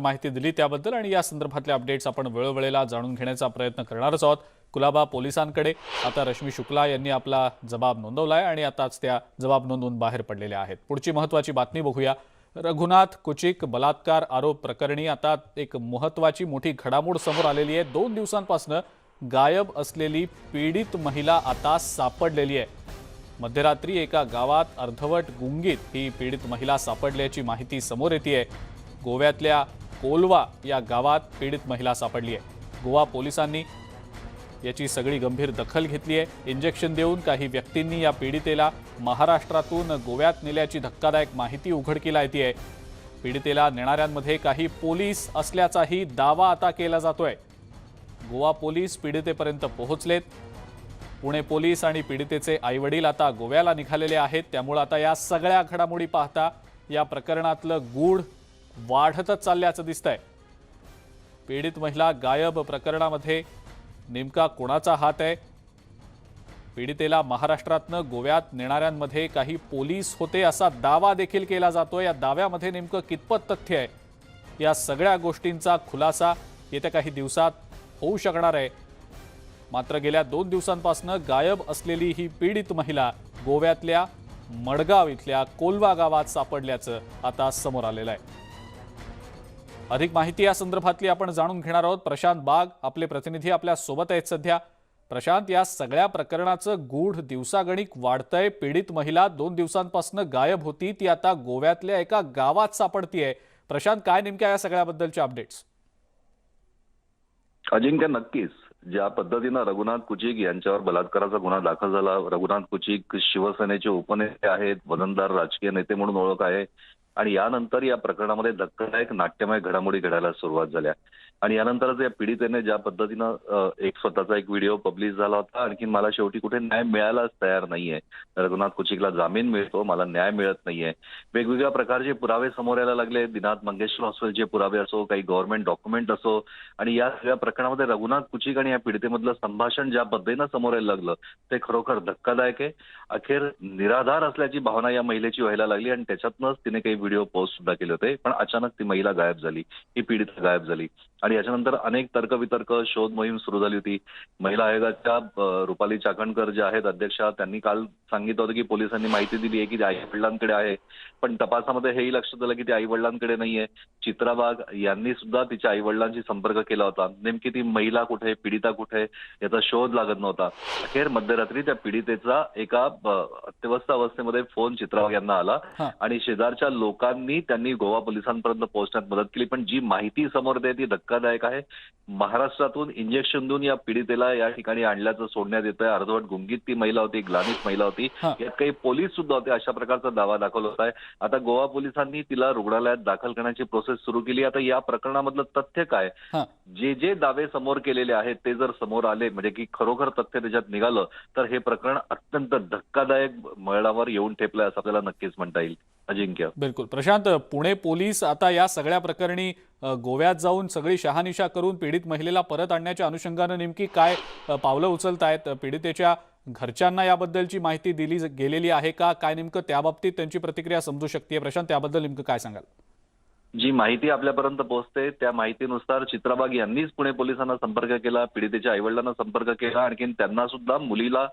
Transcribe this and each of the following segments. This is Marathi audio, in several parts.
माहिती दिली त्याबद्दल आणि या संदर्भातल्या अपडेट्स आपण वेळोवेळेला जाणून घेण्याचा प्रयत्न करणारच आहोत. कुलाबा पोलिसांकडे आता रश्मी शुक्ला यांनी आपला जबाब नोंदवला आहे आणि आताच त्या जबाब नोंदवून बाहेर पडलेल्या आहेत. पुढची महत्वाची बातमी बघूया. रघुनाथ कुचिक बलात्कार आरोप प्रकरणी आता एक महत्वाची मोठी घडामोड समोर आलेली आहे. दोन दिवसांपासून गायब असलेली पीडित महिला आता सापडलेली आहे. मध्यरात्री एका गावात अर्धवट गुंगीत ही पीडित महिला सापडल्याची माहिती समोर येते गोव्यातल्या कोलवा या गावात पीडित महिला सापडली आहे. गोवा पोलिसांनी याची सगळी गंभीर दखल घेतली आहे. इंजेक्शन देऊन काही व्यक्तींनी या पीडितेला महाराष्ट्रातून गोव्यात नेल्याची धक्कादायक माहिती उघडकीला येते आहे. पीडितेला नेणाऱ्यांमध्ये काही पोलीस असल्याचाही दावा आता केला जातोय. गोवा पोलीस पीडितेपर्यंत पोहोचलेत. पुणे पोलीस आणि पीडितेचे आईवडील आता गोव्याला निघालेले आहेत. त्यामुळे आता या सगळ्या घडामोडी पाहता या प्रकरणातलं गूढ वाढतच चालल्याचं दिसतंय. पीडित महिला गायब प्रकरणामध्ये नेमका कोणाचा हात आहे? पीडितेला महाराष्ट्रातनं गोव्यात नेणाऱ्यांमध्ये काही पोलीस होते असा दावा देखील केला जातो या दाव्यामध्ये नेमकं कितपत तथ्य आहे? या सगळ्या गोष्टींचा खुलासा येत्या काही दिवसात होऊ शकणार आहे. मात्र गेल्या दोन दिवसांपासून गायब असलेली ही पीडित महिला गोव्यातल्या मडगाव इथल्या कोलवा गावात सापडल्याचं आता समोर आलेलं आहे. अधिक माहिती या संदर्भातली आपण जाणून घेणार आहोत. प्रशांत बाग आपले प्रतिनिधी आपल्यासोबत आहेत सध्या. प्रशांत या सगळ्या प्रकरणाचं गूढ दिवसागणिक वाढतंय. पीडित महिला दोन दिवसांपासून गायब होती. ती आता गोव्यातल्या एका गावात सापडतीये. प्रशांत काय नेमक्या या सगळ्याबद्दलचे अपडेट्स अजिंक्य नक्कीच. ज्या पद्धतीनं रघुनाथ कुचिक यांच्यावर बलात्काराचा गुन्हा दाखल झाला. रघुनाथ कुचिक शिवसेनेचे उपनेते आहेत. वजनदार राजकीय नेते म्हणून ओळख आहे. आणि यानंतर या प्रकरणामध्ये धक्कादायक नाट्यमय घडामोडी घडायला सुरुवात झाल्या. आणि यानंतरच या पीडितेने ज्या पद्धतीनं एक स्वतःचा एक व्हिडिओ पब्लिश झाला होता आणखी मला शेवटी कुठे न्याय मिळायलाच तयार नाहीये. रघुनाथ कुचिकला जामीन मिळतो मला न्याय मिळत नाहीये. वेगवेगळ्या प्रकारचे पुरावे समोर यायला लागले. दिनाथ मंगेशकर हॉस्पिटलचे पुरावे असो काही गव्हर्नमेंट डॉक्युमेंट असो आणि या सगळ्या प्रकरणामध्ये रघुनाथ कुचिक आणि या पीडितेमधलं संभाषण ज्या पद्धतीनं समोर यायला लागलं ते खरोखर धक्कादायक आहे. अखेर निराधार असल्याची भावना या महिलेची व्हायला लागली आणि त्याच्यातनंच तिने काही व्हिडिओ पोस्ट सुद्धा केले होते. पण अचानक ती महिला गायब झाली. ही पीडित गायब झाली. आणि याच्यानंतर अनेक तर्कवितर्क शोध मोहीम सुरू झाली होती. महिला आयोगाच्या रुपाली चाकणकर ज्या आहेत अध्यक्षा त्यांनी काल सांगितलं होतं की पोलिसांनी माहिती दिली आहे की ती आई वडिलांकडे आहे. पण तपासामध्ये हेही लक्षात आलं की ती आई वडिलांकडे नाहीये. चित्रा वाघ यांनी सुद्धा तिच्या आई वडिलांशी संपर्क केला होता. नेमकी ती महिला कुठे पीडिता कुठे याचा शोध लागत नव्हता. अखेर मध्यरात्री त्या पीडितेचा एका अत्यवस्थ अवस्थेमध्ये फोन चित्रा वाघ यांना आला. आणि शेजारच्या लोकांनी त्यांनी गोवा पोलिसांपर्यंत पोहोचण्यात मदत केली. पण जी माहिती समोर ती धक्कादायक आहे. महाराष्ट्रातून इंजेक्शन देऊन या पीडितेला या ठिकाणी आणल्याचं सोडण्यात येत आहे अर्धवट गुंगीत ती महिला होती ग्लानित महिला होती. यात काही पोलीस सुद्धा होते अशा प्रकारचा दावा दाखल होत आहे. आता गोवा पोलिसांनी तिला रुग्णालयात दाखल करण्याची प्रोसेस सुरू केली. आता या प्रकरणामधलं तथ्य काय? जे जे दावे समोर केलेले आहेत ते जर समोर आले म्हणजे की खरोखर तथ्य त्याच्यात निघालं तर हे प्रकरण अत्यंत धक्कादायक मळणावर येऊन ठेपलंय असं आपल्याला नक्कीच म्हणता येईल. अजिंक्य. बिलकुल. प्रशांत पुणे पोलीस आता या सगळ्या प्रकरणी गोव्यात जाऊन सगळी शहानिशा करून पीडित महिलेला परत आणण्याच्या अनुषंगानं नेमकी काय पावलं उचलत आहेत पीडितेच्या घरच्यांना याबद्दलची माहिती दिली गेलेली आहे का? काय नेमकं त्याबाबतीत त्यांची प्रतिक्रिया समजू शकते प्रशांत त्याबद्दल नेमकं काय सांगाल? जी माहिती आपल्यापर्यंत पोहोचते त्या माहितीनुसार चित्राबाग यांनीच पुणे पोलिसांना संपर्क केला पीडितेच्या आईवडिलांना संपर्क केला आणखीन त्यांना सुद्धा मुलीला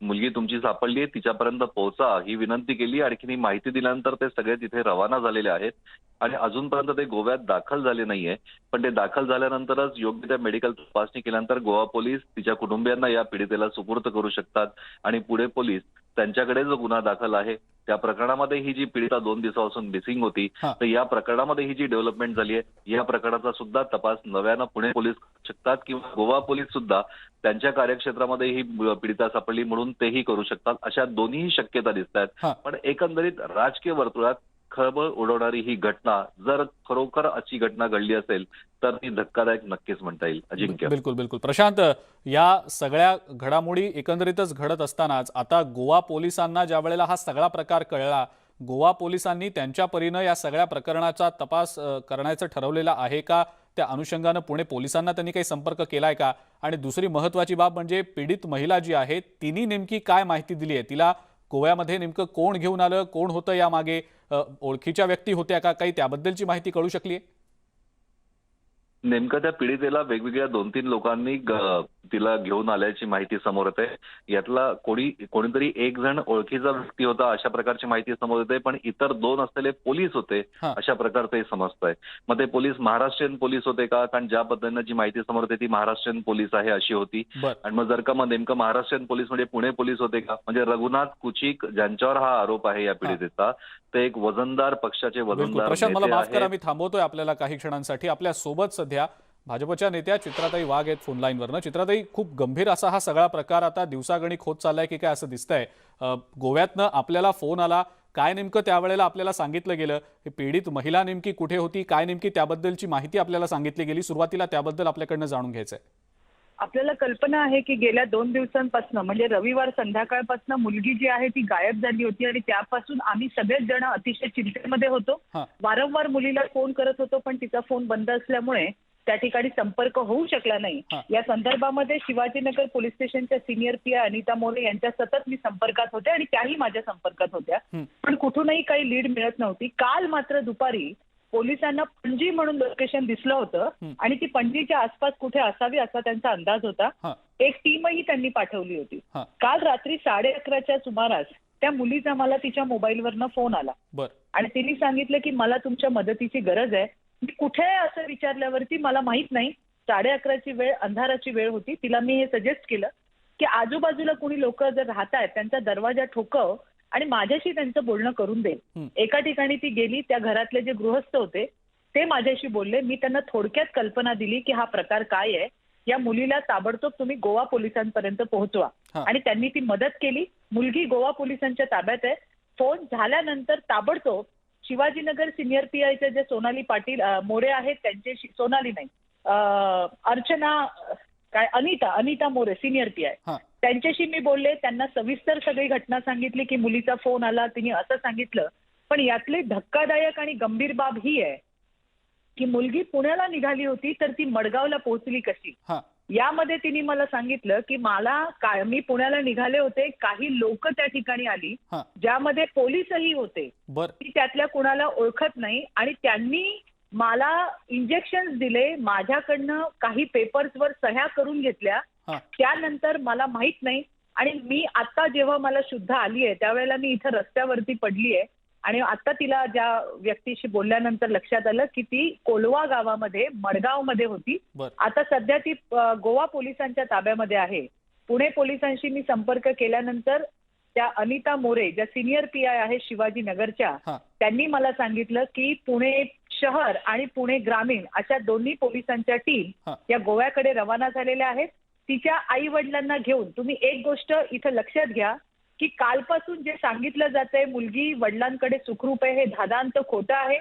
मुलगी तुमची सापडली आहे तिच्यापर्यंत पोहोचा ही विनंती केली आणखी ही माहिती दिल्यानंतर ते सगळे तिथे रवाना झालेले आहेत. आणि अजूनपर्यंत ते गोव्यात दाखल झाले नाहीये. पण ते दाखल झाल्यानंतरच योग्य त्या मेडिकल तपासणी केल्यानंतर गोवा पोलीस तिच्या कुटुंबियांना या पीडितेला सुपूर्त करू शकतात. आणि पुढे पोलीस त्यांच्याकडे जो गुन्हा दाखल आहे त्या प्रकरणामध्ये ही जी पीडिता दोन दिवसापासून मिसिंग होती. तर या प्रकरणामध्ये ही जी डेव्हलपमेंट झाली आहे या प्रकरणाचा सुद्धा तपास नव्यानं पुणे पोलीस करू शकतात किंवा गोवा पोलीस सुद्धा त्यांच्या कार्यक्षेत्रामध्ये ही पीडिता सापडली म्हणून तेही करू शकतात अशा दोन्ही शक्यता दिसत. आहेत पण एकंदरीत राजकीय वर्तुळात खळबळ उडवणारी ही घटना जर खरोखर अशी घटना घडली असेल तर ती धक्कादायक नक्कीच म्हणता येईल. अजिंक्य. बिलकुल बिलकुल. प्रशांत या सगळ्या घडामोडी एकंदरीतच घडत असतानाच आता गोवा पोलिसांना ज्या वेळेला हा सगळा प्रकार कळला गोवा पोलिसांनी त्यांच्या परीनं या सगळ्या प्रकरणाचा तपास करण्याचं ठरवलेलं आहे का? त्या अनुषंगानं पुणे पोलिसांना त्यांनी काही संपर्क केलाय का? आणि दुसरी महत्वाची बाब म्हणजे पीडित महिला जी आहे तिने नेमकी काय माहिती दिली आहे तिला गोव्यामध्ये नेमकं कोण घेऊन आलं कोण होतं यामागे? ओळखीच्या व्यक्ती होत्या का? काही त्याबद्दलची माहिती कळू शकली नेमकं त्या पीडितेला वेगवेगळ्या दोन तीन लोकांनी तिला घेऊन आल्याची माहिती समोर येते. यातला कोणी कोणीतरी एक जण ओळखीचा व्यक्ती होता अशा प्रकारची माहिती समोर येते. पण इतर दोन असलेले पोलीस होते. अशा प्रकारचं हे समजतंय. मग ते पोलीस महाराष्ट्रीयन पोलीस होते का? कारण ज्या पद्धतीनं जी माहिती समोर येते ती महाराष्ट्रीयन पोलीस आहे अशी होती. आणि मग जर का मग नेमकं महाराष्ट्रीयन पोलीस म्हणजे पुणे पोलीस होते का? म्हणजे रघुनाथ कुचिक ज्यांच्यावर हा आरोप आहे या पीडितेचा ते एक वजनदार पक्षाचे वजनदार मला माफ करा. मी थांबवतोय आपल्याला काही क्षणांसाठी. आपल्यासोबत सध्या भाजपच्या नेत्या चित्राताई वाघ आहेत फोन लाईनवरनं चित्राताई खूप गंभीर असा हा सगळा प्रकार आता दिवसागणिक होत चाललाय की काय असं दिसतंय? गोव्यातनं आपल्याला फोन आला. काय नेमकं त्यावेळेला आपल्याला सांगितलं गेलं? ही पीडित महिला नेमकी कुठे होती? काय नेमकी त्याबद्दलची माहिती आपल्याला सांगितली गेली? सुरुवातीला त्याबद्दल आपल्याकडनं जाणून घ्यायचंय. आपल्याला कल्पना आहे की गेल्या दोन दिवसांपासून म्हणजे रविवार संध्याकाळपासून मुलगी जी आहे ती गायब झाली होती आणि त्यापासून आम्ही सगळेच जण अतिशय चिंतेमध्ये होतो. वारंवार मुलीला फोन करत होतो पण तिचा फोन बंद असल्यामुळे त्या ठिकाणी संपर्क होऊ शकला नाही. या संदर्भामध्ये शिवाजीनगर पोलीस स्टेशनच्या senior P I Anita More यांच्या सतत मी संपर्कात होते आणि त्याही माझ्या संपर्कात होत्या. पण कुठूनही काही लीड मिळत नव्हती. काल मात्र दुपारी पोलिसांना पणजी म्हणून लोकेशन दिसलं होतं. आणि ती पणजीच्या आसपास कुठे असावी असा त्यांचा अंदाज होता. एक टीमही त्यांनी पाठवली होती. काल रात्री साडे अकराच्या सुमारास त्या मुलीचा मला तिच्या मोबाईलवरनं फोन आला. आणि तिने सांगितलं की मला तुमच्या मदतीची गरज आहे. मी कुठे आहे असं विचारल्यावरती मला माहीत नाही. साडे अकराची वेळ अंधाराची वेळ होती. तिला मी हे सजेस्ट केलं की आजूबाजूला कुणी लोक जर राहत आहेत त्यांचा दरवाजा ठोकव आणि माझ्याशी त्यांचं बोलणं करून दे. एका ठिकाणी ती गेली त्या घरातले जे गृहस्थ होते ते माझ्याशी बोलले. मी त्यांना थोडक्यात कल्पना दिली की हा प्रकार काय आहे. या मुलीला ताबडतोब तुम्ही गोवा पोलिसांपर्यंत पोहोचवा. आणि त्यांनी ती मदत केली. मुलगी गोवा पोलिसांच्या ताब्यात आहे. फोन झाल्यानंतर ताबडतोब शिवाजीनगर सिनियर पी आयच्या जे सोनाली पाटील मोरे आहेत त्यांच्याशी सोनाली नाही अर्चना काय Anita Anita More senior P I त्यांच्याशी मी बोलले त्यांना सविस्तर सगळी घटना सांगितली की मुलीचा फोन आला तिने असं सांगितलं. पण यातली धक्कादायक आणि गंभीर बाब ही आहे की मुलगी पुण्याला निघाली होती तर ती मडगावला पोहोचली कशी? यामध्ये तिने मला सांगितलं की मला काय मी पुण्याला निघाले होते काही लोक त्या ठिकाणी आली हा. ज्यामध्ये पोलीसही होते. बर. ती त्यातल्या कुणाला ओळखत नाही आणि त्यांनी मला इंजेक्शन दिले माझ्याकडनं काही पेपर्सवर सह्या करून घेतल्या. हा. त्यानंतर मला माहीत नाही आणि मी आता जेव्हा मला शुद्ध आली आहे त्यावेळेला मी इथं रस्त्यावरती पडली आहे आणि आता तिला ज्या व्यक्तीशी बोलल्यानंतर लक्षात आलं की ती कोलवा गावामध्ये मडगावमध्ये होती. बर. आता सध्या ती गोवा पोलिसांच्या ताब्यामध्ये आहे. पुणे पोलिसांशी मी संपर्क केल्यानंतर त्या अनिता मोरे ज्या सिनियर पी आय आहे शिवाजीनगरच्या हा. त्यांनी मला सांगितलं की पुणे शहर आणि पुणे ग्रामीण अशा दोन्ही पोलिसांच्या टीम. या गोव्याकडे रवाना झालेल्या आहेत. तिच्या आई वडिलांना घेऊन तुम्ही एक गोष्ट इथं लक्षात घ्या. की कालपासून जे सांगितलं जातंय मुलगी वडिलांकडे सुखरूप आहे हे धादांत खोटं आहे.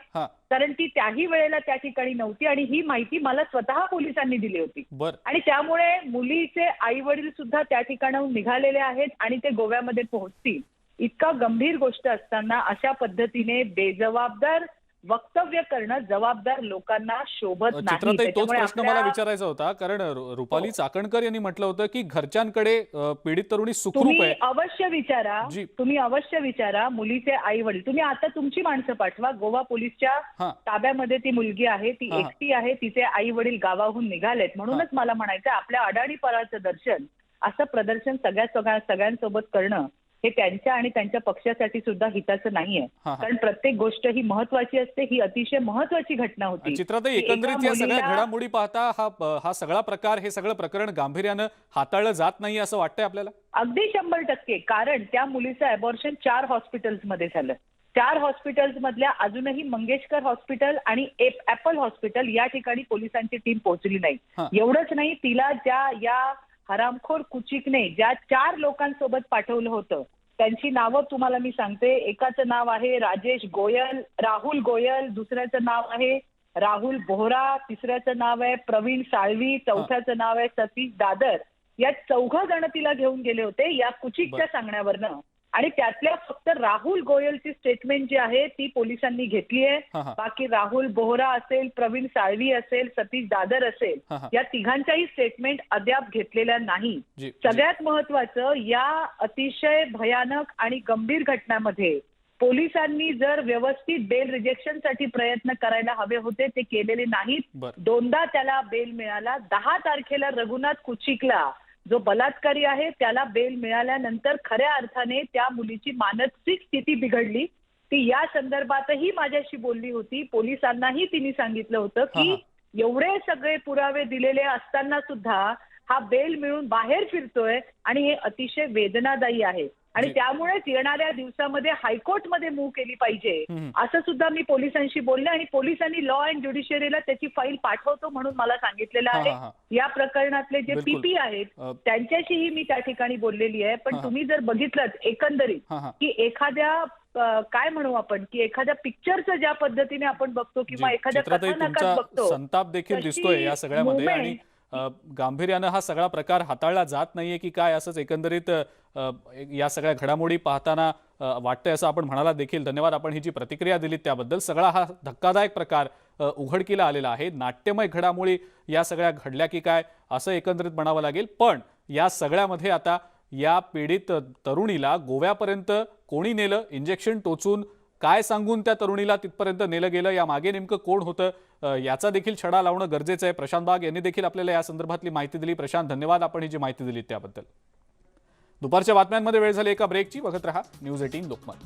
कारण ती त्याही वेळेला त्या ठिकाणी नव्हती आणि ही माहिती मला स्वतः पोलिसांनी दिली होती. आणि त्यामुळे मुलीचे आई वडील सुद्धा त्या ठिकाणाहून निघालेले आहेत आणि ते गोव्यामध्ये पोहोचतील. इतका गंभीर गोष्ट असताना अशा पद्धतीने बेजबाबदार वक्तव्य करणं जबाबदार लोकांना शोभत नाही. तोच प्रश्न मला विचारायचा होता कारण रुपाली चाकणकर यांनी म्हटलं होतं की घरच्यांकडे पीडित तरुणी सुखरूप तुम्ही आहे. अवश्य विचारा. तुम्ही अवश्य विचारा मुलीचे आई वडील तुम्ही आता तुमची माणसं पाठवा. गोवा पोलीसच्या हा. ताब्यामध्ये ती मुलगी आहे ती हा, हा. एकटी आहे तिचे आई वडील गावाहून निघालेत. म्हणूनच मला म्हणायचं आपल्या अडाणीपणाचं दर्शन असं प्रदर्शन सगळ्या सगळ्या सगळ्यांसोबत करणं हे त्यांच्या आणि त्यांच्या पक्षासाठी सुद्धा हिताचं नाहीये. कारण प्रत्येक गोष्ट ही महत्वाची असते ही अतिशय महत्वाची घटना होती. एका एकंदरीत या सगळ्या घडामोडी पाहता हा हा सगळा प्रकार हे सगळं प्रकरण गांभीर्यानं हाताळलं जात नाही असं वाटतंय आपल्याला? अगदी शंभर टक्के. कारण त्या मुलीचं अबॉर्शन चार हॉस्पिटल्समध्ये झालं. चार हॉस्पिटल्स मधल्या अजूनही मंगेशकर हॉस्पिटल आणि ऍपल हॉस्पिटल या ठिकाणी पोलिसांची टीम पोहोचली. नाही. एवढंच नाही तिला ज्या या हरामखोर कुचिकने ज्या चार लोकांसोबत पाठवलं होतं त्यांची नावं तुम्हाला मी सांगते. एकाचं नाव आहे राजेश गोयल राहुल गोयल दुसऱ्याचं नाव आहे राहुल बोहरा तिसऱ्याचं नाव आहे प्रवीण साळवी चौथ्याचं नाव आहे सतीश दादर. या चौघ जण तिला घेऊन गेले होते या कुचिकच्या सांगण्यावरनं. आणि त्यातल्या फक्त राहुल गोयलची स्टेटमेंट जी आहे ती पोलिसांनी घेतली आहे. बाकी राहुल बोहरा असेल प्रवीण साळवी असेल सतीश दादर असेल. या तिघांच्याही स्टेटमेंट अद्याप घेतलेल्या नाही. सगळ्यात महत्वाचं या अतिशय भयानक आणि गंभीर घटनामध्ये पोलिसांनी जर व्यवस्थित बेल रिजेक्शनसाठी प्रयत्न करायला हवे होते ते केलेले नाहीत. दोनदा त्याला बेल मिळाला. दहा तारखेला रघुनाथ कुचिकला जो बलात्कारी आहे त्याला बेल मिळाल्यानंतर खऱ्या अर्थाने त्या मुलीची मानसिक स्थिती बिघडली. ती या संदर्भातही माझ्याशी बोलली होती. पोलिसांनाही तिने सांगितलं होतं की. एवढे सगळे पुरावे दिलेले असताना सुद्धा हा बेल मिळून बाहेर फिरतोय आणि हे अतिशय वेदनादायी आहे. आणि जी. त्यामुळेच येणाऱ्या दिवसामध्ये हायकोर्टमध्ये मूव्ह केली पाहिजे. असं सुद्धा मी पोलिसांशी बोलले आणि पोलिसांनी लॉ अँड ज्युडिशियरीला त्याची फाईल पाठवतो म्हणून मला सांगितलेलं आहे. या प्रकरणातले जे. पीपी आहेत त्यांच्याशीही मी त्या ठिकाणी बोललेली आहे पण. तुम्ही जर बघितलं एकंदरीत की एखाद्या काय म्हणू आपण की एखाद्या पिक्चरचं ज्या पद्धतीने आपण बघतो किंवा एखाद्या कथानकात बघतो संताप देखील दिसतोय या सगळ्यामध्ये गांभीर्यानं हा सगळा प्रकार हाताळला जात नाहीये की काय असंच एकंदरीत या सगळ्या घडामोडी पाहताना वाटतंय असं आपण म्हणाला देखील. धन्यवाद आपण ही जी प्रतिक्रिया दिली त्याबद्दल. सगळा हा धक्कादायक प्रकार उघडकीला आलेला आहे. नाट्यमय घडामोडी या सगळ्या घडल्या की काय असं एकंदरीत म्हणावं लागेल. पण या सगळ्यामध्ये आता या पीडित तरुणीला गोव्यापर्यंत कोणी नेलं? इंजेक्शन टोचून काय सांगून त्या तरुणीला तिथपर्यंत नेलं गेलं? या मागे नेमकं कोण होतं? याचा देखील छडा लावणं गरजेचं आहे. प्रशांत बाग यांनी देखील आपल्याला या संदर्भातली माहिती दिली. प्रशांत धन्यवाद. आपण ही जी माहिती दिली त्याबद्दल. दुपारच्या बातम्यांमध्ये वेळ झाली एका ब्रेकची बघत रहा न्यूज एटीन लोकमत.